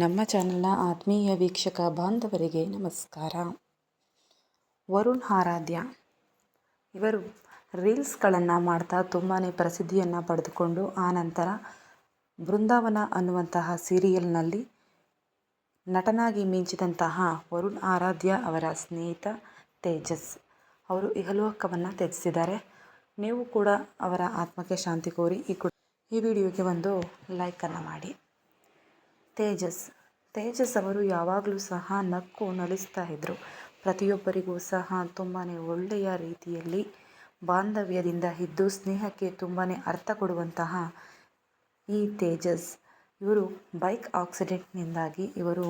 ನಮ್ಮ ಚಾನೆಲ್ನ ಆತ್ಮೀಯ ವೀಕ್ಷಕ ಬಾಂಧವರಿಗೆ ನಮಸ್ಕಾರ. ವರುಣ್ ಆರಾಧ್ಯ. ಇವರು ರೀಲ್ಸ್ಗಳನ್ನು ಮಾಡ್ತಾ ತುಂಬಾ ಪ್ರಸಿದ್ಧಿಯನ್ನು ಪಡೆದುಕೊಂಡು ಆನಂತರ ಬೃಂದಾವನ ಅನ್ನುವಂತಹ ಸೀರಿಯಲ್ನಲ್ಲಿ ನಟನಾಗಿ ಮಿಂಚಿದಂತಹ ವರುಣ್ ಆರಾಧ್ಯ ಅವರ ಸ್ನೇಹಿತ ತೇಜಸ್ ಅವರು ಇಹಲೋಕವನ್ನು ತ್ಯಜಿಸಿದ್ದಾರೆ. ನೀವು ಕೂಡ ಅವರ ಆತ್ಮಕ್ಕೆ ಶಾಂತಿ ಕೋರಿ ಈ ಈ ವಿಡಿಯೋಗೆ ಒಂದು ಲೈಕನ್ನು ಮಾಡಿ. ತೇಜಸ್. ತೇಜಸ್ ಅವರು ಯಾವಾಗಲೂ ಸಹ ನಕ್ಕು ನಲಿಸ್ತಾ ಇದ್ದರು ಪ್ರತಿಯೊಬ್ಬರಿಗೂ ಸಹ ತುಂಬಾ ಒಳ್ಳೆಯ ರೀತಿಯಲ್ಲಿ ಬಾಂಧವ್ಯದಿಂದ ಇದ್ದು ಸ್ನೇಹಕ್ಕೆ ತುಂಬಾ ಅರ್ಥ ಕೊಡುವಂತಹ ಈ ತೇಜಸ್. ಇವರು ಬೈಕ್ ಆಕ್ಸಿಡೆಂಟ್ನಿಂದಾಗಿ ಇವರು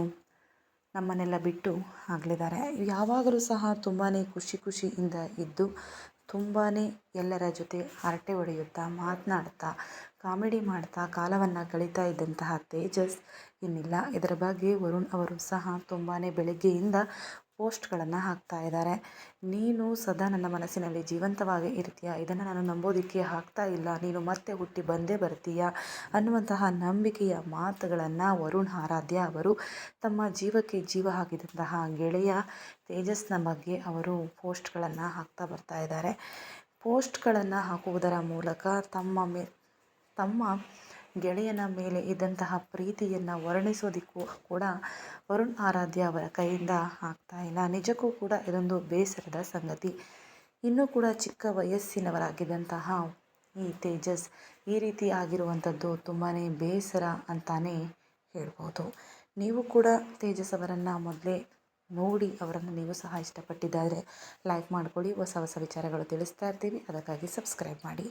ನಮ್ಮನ್ನೆಲ್ಲ ಬಿಟ್ಟು ಆಗಲಿದ್ದಾರೆ. ಯಾವಾಗಲೂ ಸಹ ತುಂಬಾ ಖುಷಿ ಖುಷಿಯಿಂದ ಇದ್ದು ತುಂಬಾ ಎಲ್ಲರ ಜೊತೆ ಹರಟೆ ಹೊಡೆಯುತ್ತಾ, ಮಾತನಾಡ್ತಾ, ಕಾಮಿಡಿ ಮಾಡ್ತಾ, ಕಾಲವನ್ನು ಕಳೀತಾ ಇದ್ದಂತಹ ತೇಜಸ್ ಇನ್ನಿಲ್ಲ. ಇದರ ಬಗ್ಗೆ ವರುಣ್ ಅವರು ಸಹ ತುಂಬಾ ಬೆಳಗ್ಗೆಯಿಂದ ಪೋಸ್ಟ್ಗಳನ್ನು ಹಾಕ್ತಾ ಇದ್ದಾರೆ. ನೀನು ಸದಾ ನನ್ನ ಮನಸ್ಸಿನಲ್ಲಿ ಜೀವಂತವಾಗಿ ಇರ್ತೀಯ. ಇದನ್ನು ನಾನು ನಂಬೋದಕ್ಕೆ ಹಾಕ್ತಾ ಇಲ್ಲ. ನೀನು ಮತ್ತೆ ಹುಟ್ಟಿ ಬಂದೇ ಬರ್ತೀಯ. ಅನ್ನುವಂತಹ ನಂಬಿಕೆಯ ಮಾತುಗಳನ್ನು ವರುಣ್ ಆರಾಧ್ಯ ಅವರು ತಮ್ಮ ಜೀವಕ್ಕೆ ಜೀವ ಹಾಕಿದಂತಹ ಗೆಳೆಯ ತೇಜಸ್ನ ಬಗ್ಗೆ ಅವರು ಪೋಸ್ಟ್ಗಳನ್ನು ಹಾಕ್ತಾ ಬರ್ತಾ ಇದ್ದಾರೆ. ಪೋಸ್ಟ್ಗಳನ್ನು ಹಾಕುವುದರ ಮೂಲಕ ತಮ್ಮ ಮೇ, ತಮ್ಮ ಗೆಳೆಯನ ಮೇಲೆ ಇದ್ದಂತಹ ಪ್ರೀತಿಯನ್ನು ವರ್ಣಿಸೋದಿಕ್ಕೂ ಕೂಡ ವರುಣ್ ಆರಾಧ್ಯ ಅವರ ಕೈಯಿಂದ ಆಗ್ತಾ ಇಲ್ಲ. ನಿಜಕ್ಕೂ ಕೂಡ ಇದೊಂದು ಬೇಸರದ ಸಂಗತಿ. ಇನ್ನೂ ಕೂಡ ಚಿಕ್ಕ ವಯಸ್ಸಿನವರಾಗಿದ್ದಂತಹ ಈ ತೇಜಸ್ ಈ ರೀತಿ ಆಗಿರುವಂಥದ್ದು ತುಂಬಾ ಬೇಸರ ಅಂತಾನೆ ಹೇಳ್ಬೋದು. ನೀವು ಕೂಡ ತೇಜಸ್ ಅವರನ್ನು ಮೊದಲೇ ನೋಡಿ ಅವರನ್ನು ನೀವು ಸಹ ಇಷ್ಟಪಟ್ಟಿದ್ದಾದರೆ ಲೈಕ್ ಮಾಡ್ಕೊಳ್ಳಿ. ಹೊಸ ಹೊಸ ವಿಚಾರಗಳು ತಿಳಿಸ್ತಾ ಇರ್ತೀವಿ. ಅದಕ್ಕಾಗಿ ಸಬ್ಸ್ಕ್ರೈಬ್ ಮಾಡಿ.